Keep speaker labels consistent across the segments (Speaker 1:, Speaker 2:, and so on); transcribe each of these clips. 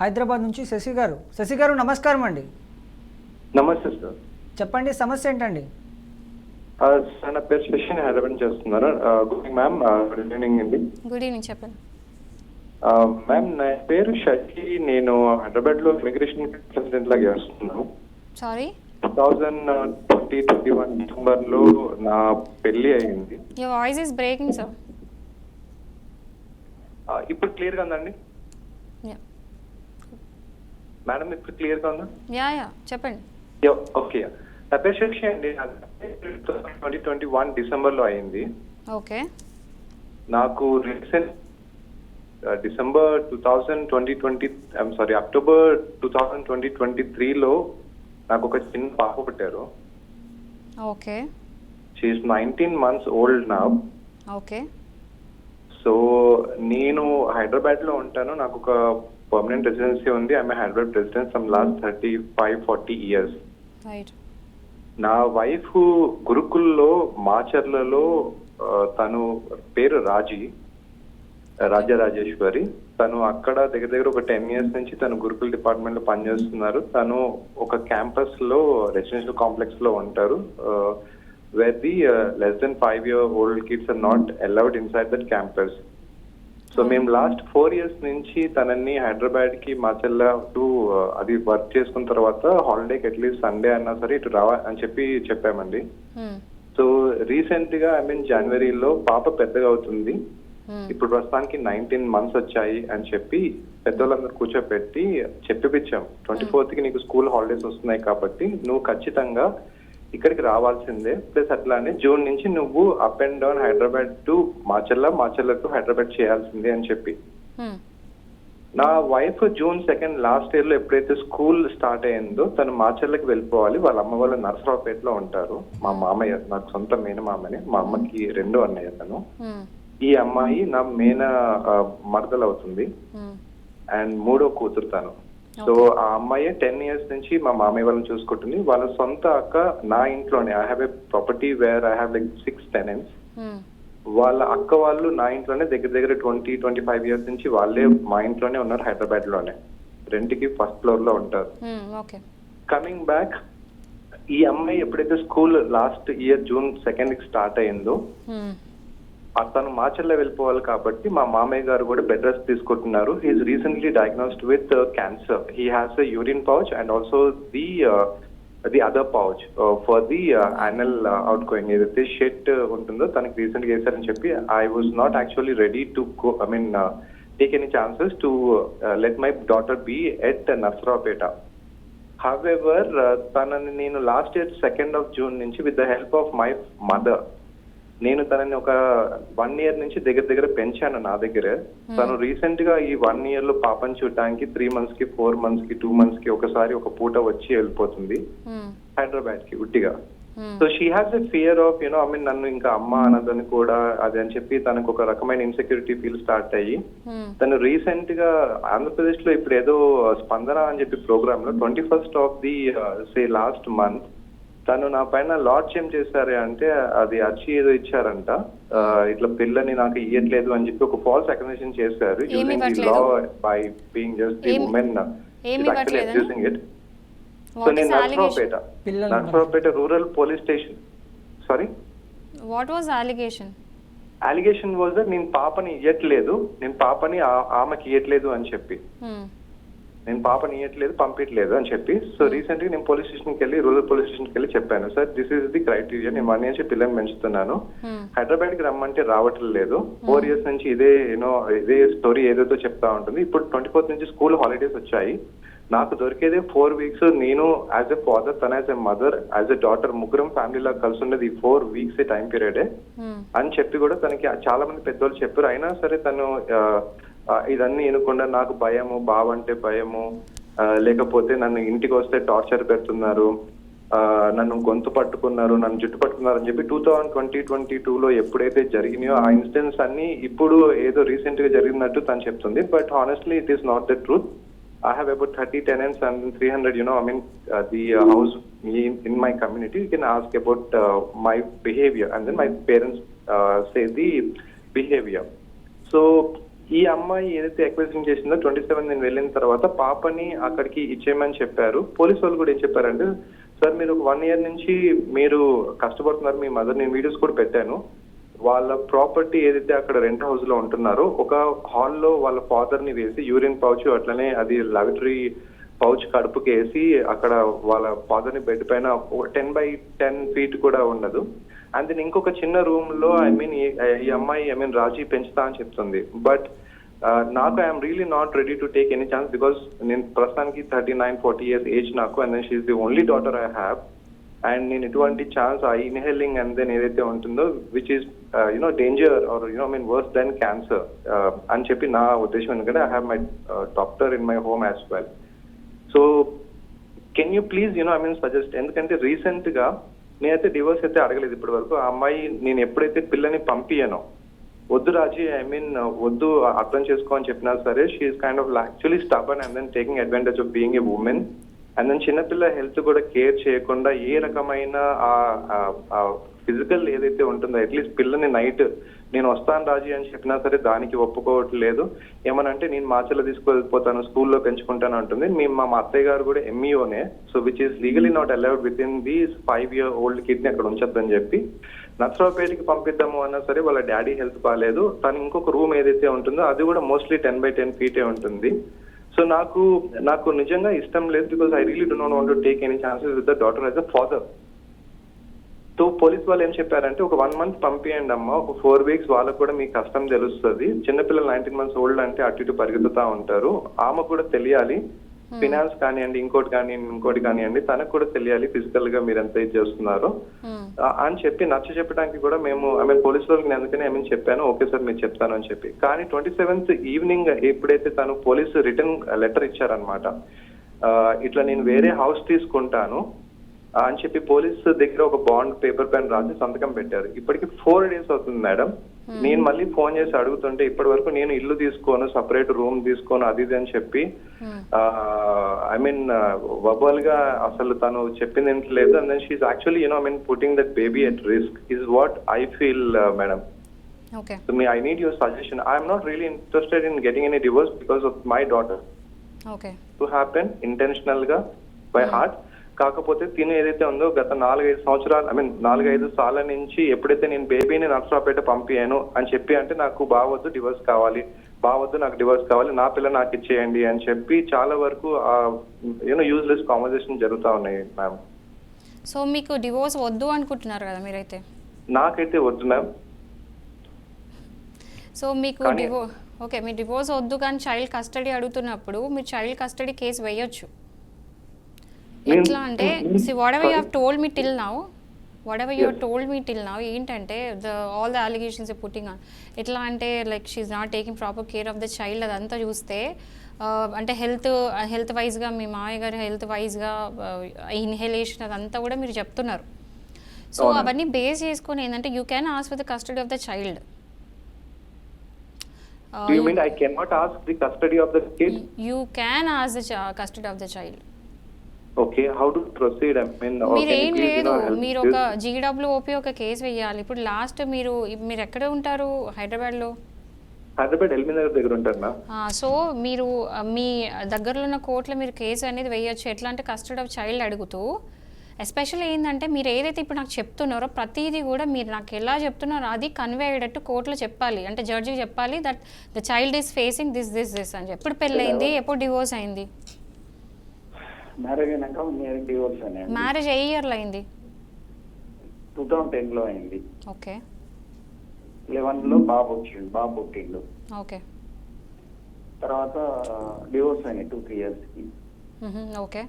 Speaker 1: హైదరాబాద్ నుంచి శశి గారు. శశి గారు నమస్కారం అండి.
Speaker 2: నమస్తే సార్.
Speaker 1: చెప్పండి సమస్య ఏంటండి?
Speaker 2: ఆ, సార్ నా పేరు శశి నేను హైదరాబాద్ నుంచి వస్తున్నాను. ఆ, good evening ma'am. Good evening అండి.
Speaker 3: గుడ్ ఈవినింగ్ చెప్పండి.
Speaker 2: ఆ, మ్యామ్ నా పేరు శశి. నేను హైదరాబాద్లో ఇమిగ్రేషన్ ప్రెసిడెంట్ లాగా చేస్తున్నాను
Speaker 3: sorry?
Speaker 2: Two thousand twenty twenty one డిసెంబర్లో నా పెళ్ళి అయింది.
Speaker 3: Your voice is breaking sir
Speaker 2: ఇప్పుడు క్లియర్గా ఉందండి? మేడం ఇప్పుడు క్లియర్గా ఉందా?
Speaker 3: యా యా చెప్పండి.
Speaker 2: ఓకే. శశి అండి ట్వంటీ ట్వంటీ వన్ డిసెంబర్లో అయింది.
Speaker 3: ఓకే.
Speaker 2: నాకు recent December two thousand twenty twenty I'm sorry October two thousand twenty twenty త్రీలో నాకు ఒక చిన్న పాప పుట్టారు.
Speaker 3: Okay.
Speaker 2: She's nineteen months old నా
Speaker 3: ఓకే.
Speaker 2: సో నేను హైదరాబాద్లో ఉంటాను. నాకు ఒక పర్మనెంట్ రెసిడెన్సీ ఉంది. I'm Hyderabad president from last thirty five forty years
Speaker 3: right
Speaker 2: నా వైఫ్ గురుకుల్లో మాచర్లలో ఆ, తను పేరు రాజీ రాజ్యరాజేశ్వరి తను అక్కడ దగ్గర దగ్గర ఒక టెన్ ఇయర్స్ నుంచి తను గురుకుల్ డిపార్ట్మెంట్లో పనిచేస్తున్నారు. తను ఒక క్యాంపస్లో రెసిడెన్షియల్ కాంప్లెక్స్లో ఉంటారు where the less than five year old kids are not allowed inside that campus so మేము లాస్ట్ ఫోర్ ఇయర్స్ నుంచి తనని హైదరాబాద్కి మాచెల్ల టు అది వర్క్ చేసుకున్న తర్వాత హాలిడేకి అట్లీస్ట్ సండే అన్నా సరే ఇటు రావా అని చెప్పి చెప్పామండి. సో రీసెంట్గా ఐ మీన్ జనవరిలో పాప పెద్దగా అవుతుంది. ఇప్పుడు ప్రస్తుతానికి నైన్టీన్ మంత్స్ వచ్చాయి అని చెప్పి పెద్దోళ్ళందరూ కూర్చోపెట్టి చెప్పిపించాం ట్వంటీ ఫోర్త్కి నీకు స్కూల్ హాలిడేస్ వస్తున్నాయి కాబట్టి నువ్వు ఖచ్చితంగా ఇక్కడికి రావాల్సిందే. ప్లస్ అట్లానే జూన్ నుంచి నువ్వు up and down Hyderabad to Macherla Macherla to Hyderabad చేయాల్సిందే అని చెప్పి. నా వైఫ్ జూన్ సెకండ్ లాస్ట్ ఇయర్లో ఎప్పుడైతే స్కూల్ స్టార్ట్ అయిందో తను మాచర్లకి వెళ్ళిపోవాలి. వాళ్ళ అమ్మ వాళ్ళు నరసరావుపేటలో ఉంటారు. మా మామయ్య నాకు సొంత మేన మామని మా అమ్మకి రెండో అన్నయ్య తను. ఈ అమ్మాయి నా మేన ఆ, మరదలు అవుతుంది అండ్ మూడో కూతురు తను. సో ఆ అమ్మాయి టెన్ ఇయర్స్ నుంచి మా మామయ్య వాళ్ళని చూసుకుంటుంది. వాళ్ళ సొంత అక్క నా ఇంట్లోనే. I have a property where I have like six tenants వాళ్ళ అక్క వాళ్ళు నా ఇంట్లోనే దగ్గర దగ్గర ట్వంటీ ట్వంటీ ఫైవ్ ఇయర్స్ నుంచి వాళ్ళే మా ఇంట్లోనే ఉన్నారు హైదరాబాద్లోనే రెంట్కి ఫస్ట్ ఫ్లోర్లో ఉంటారు కమింగ్ బ్యాక్ ఈ అమ్మాయి ఎప్పుడైతే స్కూల్ లాస్ట్ ఇయర్ జూన్ సెకండ్కి స్టార్ట్ అయిందో ఆ తను మాచర్ల వెళ్ళిపోవాలి కాబట్టి మా మామయ్య గారు కూడా బెడ్ రెస్ట్ తీసుకుంటున్నారు. He's recently diagnosed with cancer he has a urine pouch and also the the other pouch for the anal out going ఏదైతే షెట్ ఉంటుందో తనకి రీసెంట్గా వేశారని చెప్పి I was not actually ready to go I mean take any chances to let my daughter be at Narasaraopet however తనని నేను last year second of June నుంచి with the help of my mother నేను తనని ఒక one year నుంచి దగ్గర దగ్గర పెంచాను నా దగ్గర. తను రీసెంట్గా ఈ వన్ ఇయర్లో పాపని చూడటానికి త్రీ మంత్స్కి ఫోర్ మంత్స్కి టూ మంత్స్కి ఒకసారి ఒక పూట వచ్చి వెళ్ళిపోతుంది. హైదరాబాద్కి ఉట్టిగా. So she has a fear of you know I mean నన్ను ఇంకా అమ్మ అన్నదని కూడా అది అని చెప్పి తనకు ఒక రకమైన ఇన్సెక్యూరిటీ ఫీల్ స్టార్ట్ అయ్యి తను రీసెంట్గా ఆంధ్రప్రదేశ్లో ఇప్పుడు ఏదో స్పందన అని చెప్పి ప్రోగ్రామ్లో twenty first of the say last month తను నా పైన లాడ్జ్ ఏం చేశారు అంటే అది అర్జీ ఏదో ఇచ్చారంట. ఇట్లా పిల్లని నాకు ఇయ్యట్లేదు అని చెప్పి ఒక ఫాల్స్ అక్యుజేషన్ చేశారు? Law by being just the women? Abusing it so నేను Narasaraopet. Narasaraopet rural police station. Sorry
Speaker 3: what was allegation
Speaker 2: allegation was నేను పాపని ఇయ్యట్లేదు. నేను పాపని ఆమెకి ఇయ్యట్లేదు అని చెప్పి. నేను పాపని ఇయ్యట్లేదు పంపించలేదు అని చెప్పి. సో రీసెంట్గా నేను పోలీస్ స్టేషన్కి వెళ్ళి రూరల్ పోలీస్ స్టేషన్కి వెళ్ళి చెప్పాను. Sir this is the criteria నేను వన్ నుంచి పిల్లల్ని పెంచుతున్నాను. హైదరాబాద్కి రమ్మంటే రావటం లేదు. ఫోర్ ఇయర్స్ నుంచి ఇదే యూనో ఇదే స్టోరీ ఏదేదో చెప్తా ఉంటుంది. ఇప్పుడు ట్వంటీ ఫోర్త్ నుంచి స్కూల్ హాలిడేస్ వచ్చాయి. నాకు దొరికేదే ఫోర్ వీక్స్ నేను యాజ్ ఎ ఫాదర్ తన as a mother as a daughter ముగ్గురం ఫ్యామిలీ లాగా కలిసి ఉండేది ఈ ఫోర్ వీక్స్ టైం పీరియడే అని చెప్పి కూడా తనకి చాలా మంది పెద్దోళ్ళు చెప్పారు. అయినా సరే తను ఇదన్నీ వినకుండా నాకు భయము బావంటే భయము లేకపోతే నన్ను ఇంటికి వస్తే టార్చర్ పెడుతున్నారు నన్ను గొంతు పట్టుకున్నారు నన్ను జుట్టు పట్టుకున్నారు అని చెప్పి టూ థౌజండ్ ట్వంటీ ట్వంటీ లో ఎప్పుడైతే జరిగినాయో ఆ ఇన్సిడెంట్స్ అన్ని ఇప్పుడు ఏదో రీసెంట్గా జరిగినట్టు తను చెప్తుంది. But honestly it is not the truth I have about thirty tenants and three hundred you know I mean the house in my community you can ask about my behaviour and then my parents say the behaviour so ఈ అమ్మాయి ఏదైతే ఎక్వైజింగ్ చేసిందో twenty seven నేను వెళ్ళిన తర్వాత పాపని అక్కడికి ఇచ్చేయమని చెప్పారు. పోలీస్ వాళ్ళు కూడా ఏం చెప్పారంటే సార్ మీరు ఒక వన్ ఇయర్ నుంచి మీరు కష్టపడుతున్నారు మీ మదర్ నేను వీడియోస్ కూడా పెట్టాను. వాళ్ళ ప్రాపర్టీ ఏదైతే అక్కడ రెంట్ హౌస్లో ఉంటున్నారో ఒక హాల్లో వాళ్ళ ఫాదర్ని వేసి యూరిన్ పౌచ్ అట్లనే అది లాబరేటరీ పౌచ్ కడుపుకి వేసి అక్కడ వాళ్ళ ఫాదర్ని బెడ్ పైన టెన్ బై టెన్ ఫీట్ కూడా ఉండదు. అండ్ దెన్ ఇంకొక చిన్న రూమ్లో ఐ మీన్ ఈ అమ్మాయి ఐ మీన్ రాజీ పెంచుతా అని చెప్తుంది. బట్ నాకు I'm really not ready to take any chance because నేను ప్రస్తుతానికి thirty nine forty years age నాకు and then she's the only daughter I have and నేను ఎటువంటి ఛాన్స్ ఆ ఇన్హేలింగ్ అండ్ దెన్ ఏదైతే ఉంటుందో which is you know danger or you know mean worse than cancer అని చెప్పి నా ఉద్దేశం ఎందుకంటే I have my doctor in my home as well so can you please you know I mean suggest ఎందుకంటే రీసెంట్గా నేనైతే డివోర్స్ అయితే అడగలేదు ఇప్పటి వరకు. ఆ అమ్మాయి నేను ఎప్పుడైతే పిల్లని పంపియనో వద్దు రాజీ ఐ మీన్ వద్దు అర్థం చేసుకో అని చెప్పినా సరే she's kind of actually stubborn and then taking advantage of being a women and then చిన్నపిల్ల హెల్త్ కూడా కేర్ చేయకుండా ఏ రకమైన ఆ ఫిజికల్ ఏదైతే ఉంటుందో అట్లీస్ట్ పిల్లని నైట్ నేను వస్తాను రాజీ అని చెప్పినా సరే దానికి ఒప్పుకోవట్లేదు. ఏమనంటే నేను మాచల్లో తీసుకెళ్ళిపోతాను స్కూల్లో పెంచుకుంటాను అంటుంది. మేము మా అత్తయ్య గారు కూడా ఎంఈఓనే so which is legally not allowed with in the five year old కిడ్ని అక్కడ ఉంచొద్దని చెప్పి నర్సరావుపేటకి పంపిద్దాము అన్నా సరే వాళ్ళ డాడీ హెల్త్ బాగాలేదు తను ఇంకొక రూమ్ ఏదైతే ఉంటుందో అది కూడా మోస్ట్లీ టెన్ బై టెన్ ఫీటే ఉంటుంది. సో నాకు నాకు నిజంగా ఇష్టం లేదు because I really don't want to take any chances with the daughter as a father so police వాళ్ళు ఏం చెప్పారంటే ఒక వన్ మంత్ పంపియండి అమ్మా ఒక ఫోర్ వీక్స్ వాళ్ళకు కూడా మీ కష్టం తెలుస్తుంది. చిన్నపిల్లలు నైన్టీన్ మంత్స్ ఓల్డ్ అంటే అటు ఇటు పరిగెత్తుతా ఉంటారు. ఆమె కూడా తెలియాలి. ఫినాన్స్ కానివ్వండి ఇంకోటి కానివ్వండి ఇంకోటి కానివ్వండి తనకు కూడా తెలియాలి ఫిజికల్గా మీరు ఎంత ఇది చేస్తున్నారో.
Speaker 3: Hmm.
Speaker 2: అని చెప్పి నచ్చ చెప్పడానికి కూడా మేము ఐ మీన్ పోలీస్ వాళ్ళకి నేను అందుకనే ఐ మీన్ చెప్పాను ఓకే సార్ మీరు చెప్తాను అని చెప్పి. కానీ ట్వంటీ సెవెంత్ ఈవినింగ్ ఎప్పుడైతే తను పోలీసు రిటర్న్ లెటర్ ఇచ్చారనమాట ఇట్లా నేను వేరే హౌస్ తీసుకుంటాను ఆ, అని చెప్పి పోలీస్ దగ్గర ఒక బాండ్ పేపర్ పెన్ రాసి సంతకం పెట్టారు. ఇప్పటికి ఫోర్ డేస్ అవుతుంది మేడం. నేను మళ్ళీ ఫోన్ చేసి అడుగుతుంటే ఇప్పటి వరకు నేను ఇల్లు తీసుకోను సపరేట్ రూమ్ తీసుకోను అది ఇది అని చెప్పి. ఐ మీన్ వబల్గా అసలు తను చెప్పింది ఏంటి లేదు. And then she's actually you know I mean putting that baby at risk is what I feel madam so me I need your suggestion I'm not really interested in getting any divorce because of my daughter to happen ఇంటెన్షనల్గా by heart కాకపోతే తిను ఏదైతే ఉందో గత నాలుగైదు సంవత్సరాలు I mean నాలుగైదు సార్ల నుంచి ఎప్పుడైతే నేను బేబీని నర్సరాపేట పంపియాను అని చెప్పి అంటే నాకు బావద్దు డివోర్స్ కావాలి బావద్దు నాకు డివోర్స్ కావాలి నా పిల్ల నాకు ఇచ్చేయండి అని చెప్పి చాలా వరకు యూనో యూజ్లెస్ కాన్వర్జేషన్ జరుగుతా ఉన్నాయి మ్యామ్
Speaker 3: సో మీకు డివోర్స్ వద్దు అనుకుంటున్నారు కదా మీరైతే?
Speaker 2: నాకైతే వద్దు మ్యామ్
Speaker 3: సో మీకు డివో ఓకే మీ డివోర్స్ వద్దు కానీ చైల్డ్ కస్టడీ అడుగుతున్నప్పుడు మీరు చైల్డ్ కస్టడీ కేసు వేయొచ్చు. ఎట్లా అంటే see whatever you have told me till now whatever you
Speaker 2: Yes.
Speaker 3: Told me till now ఏంటంటే the all the allegations putting on ఎట్లా అంటే like she not taking proper care of the child అదంతా చూస్తే ఆ, అంటే హెల్త్ హెల్త్ వైజ్గా మీ మామయ్య గారి హెల్త్ వైజ్గా ఇన్హేలేషన్ అదంతా కూడా మీరు చెప్తున్నారు సో
Speaker 2: అవును.
Speaker 3: అవన్నీ బేస్ చేసుకొని ఏంటంటే you can ask with the custody of the child
Speaker 2: you mean I can not ask the custody of the kid
Speaker 3: you can ask the custody of the child
Speaker 2: okay how to proceed I mean
Speaker 3: మీరు ఏం లేదు మీరు ఒక జీడబ్ల్యూఓపి ఒక case వేయాలి ఇప్పుడు last మీరు మీరు ఎక్కడ ఉంటారు? హైదరాబాద్లో?
Speaker 2: హైదరాబాద్ ఎల్మి నగర్ దగ్గర ఉంటారు మ్యామ్.
Speaker 3: సో మీరు మీ దగ్గరలో ఉన్న కోర్టులో మీరు కేసు అనేది వేయొచ్చు ఎట్లా అంటే కస్టడీ ఆఫ్ చైల్డ్ అడుగుతూ. ఎస్పెషల్ ఏంటంటే మీరు ఏదైతే ఇప్పుడు నాకు చెప్తున్నారో ప్రతిదీ కూడా మీరు నాకు ఎలా చెప్తున్నారో అది కన్వే అయ్యేటట్టు కోర్టులో చెప్పాలి. అంటే జడ్జికి చెప్పాలి that the child is facing this this this అని చెప్పి. ఎప్పుడు పెళ్ళయింది? ఎప్పుడు డివోర్స్ అయింది?
Speaker 4: మ్యారేజ్ అయినాక ఇయర్ డివోర్స్ అని
Speaker 3: మ్యారేజ్ ఏ ఇయర్లో అయింది?
Speaker 4: టూ థౌసండ్ టెన్లో అయింది.
Speaker 3: ఓకే.
Speaker 4: లెవెన్లో బాబు వచ్చిండు బాబు పుట్టిండు.
Speaker 3: ఓకే.
Speaker 4: తర్వాత డివోర్స్ అయినాయి టూ త్రీ ఇయర్స్కి.
Speaker 3: ఓకే.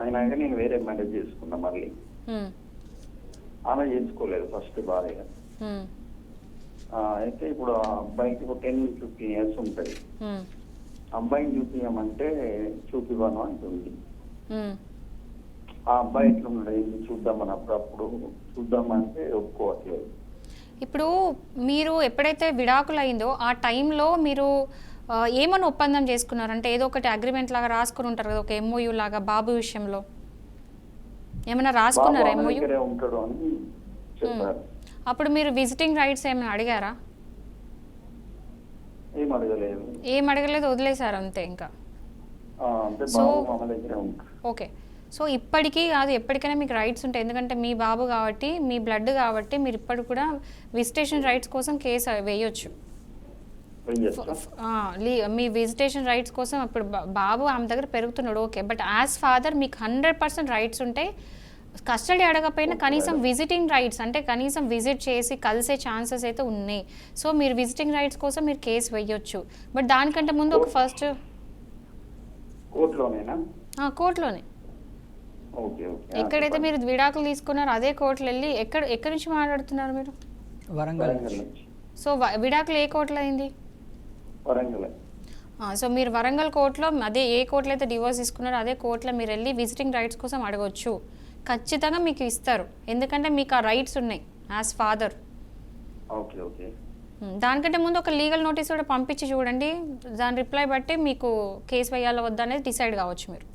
Speaker 4: అయినాక నేను వేరే మ్యారేజ్ చేసుకున్నా మళ్ళీ. ఆమె చేసుకోలేదు ఫస్ట్ భార్య. అయితే ఇప్పుడు అబ్బాయికి ఇప్పుడు టెన్ ఫిఫ్టీన్ ఇయర్స్ ఉంటాయి అబ్బాయిని చూపించమంటే చూపివ్వను అంటుంది. ఆ అబ్బాయి ఎట్లున్నాడు ఏంది? చూద్దామని అప్పుడప్పుడు చూద్దామంటే ఒప్పుకోవట్లేదు.
Speaker 3: ఇప్పుడు మీరు ఎప్పుడైతే విడాకులు అయిందో ఆ టైంలో మీరు ఏమని ఒప్పందం చేసుకున్నారు? అంటే ఏదో ఒకటి అగ్రిమెంట్ లాగా రాసుకుని ఉంటారు కదా ఒక ఎంఓయూ లాగా బాబు విషయంలో. ఏమైనా రాసుకున్నారా ఎంఓయూ
Speaker 4: చెప్పారు.
Speaker 3: అప్పుడు మీరు విజిటింగ్ రైట్స్ ఏమైనా అడిగారా?
Speaker 4: ఏం అడగలేదు
Speaker 3: వదిలేశారు అంతే ఇంకా.
Speaker 4: ఉంటారు
Speaker 3: ఓకే సో ఇప్పటికీ కాదు ఎప్పటికైనా మీకు రైట్స్ ఉంటాయి. ఎందుకంటే మీ బాబు కాబట్టి మీ బ్లడ్ కాబట్టి మీరు ఇప్పటికి కూడా విజిటేషన్ రైట్స్ కోసం కేసు వేయొచ్చు. మీ విజిటేషన్ రైట్స్ కోసం ఇప్పుడు బాబు ఆమె దగ్గర పెరుగుతున్నాడు. ఓకే బట్ యాజ్ ఫాదర్ మీకు హండ్రెడ్ పర్సెంట్ రైట్స్ ఉంటాయి కస్టడీ అడగకపోయినా కనీసం విజిటింగ్ రైట్స్ అంటే కనీసం విజిట్ చేసి కలిసే ఛాన్సెస్ అయితే ఉన్నాయి. సో మీరు విజిటింగ్ రైట్స్ కోసం మీరు కేసు వేయొచ్చు. బట్ దానికంటే ముందు ఒక ఫస్ట్
Speaker 4: కోర్టులోనేనా?
Speaker 3: కోర్టులోనే.
Speaker 4: Okay okay. ఆ,
Speaker 3: ఎక్కడైతే. మీరు విడాకులు తీసుకున్నారో అదే కోర్టులో వెళ్ళి ఎక్కడ ఎక్కడి నుంచి మాట్లాడుతున్నారు మీరు?
Speaker 1: వరంగల్
Speaker 3: సో విడాకులు ఏ కోర్టులో అయింది
Speaker 4: వరంగల్.
Speaker 3: ఆ, సో మీరు వరంగల్ కోర్టులో అదే ఏ కోర్టులో అయితే డివోర్స్ తీసుకున్నారో అదే కోర్టులో మీరు వెళ్ళి విజిటింగ్ రైట్స్ కోసం అడగొచ్చు. ఖచ్చితంగా మీకు ఇస్తారు. ఎందుకంటే మీకు ఆ రైట్స్ ఉన్నాయి యాజ్ ఫాదర్.
Speaker 4: Okay okay.
Speaker 3: దానికంటే ముందు ఒక లీగల్ నోటీస్ కూడా పంపించి చూడండి. దాని రిప్లై బట్టి మీకు కేసు వేయాలో వద్దా అనేది డిసైడ్ కావచ్చు మీరు.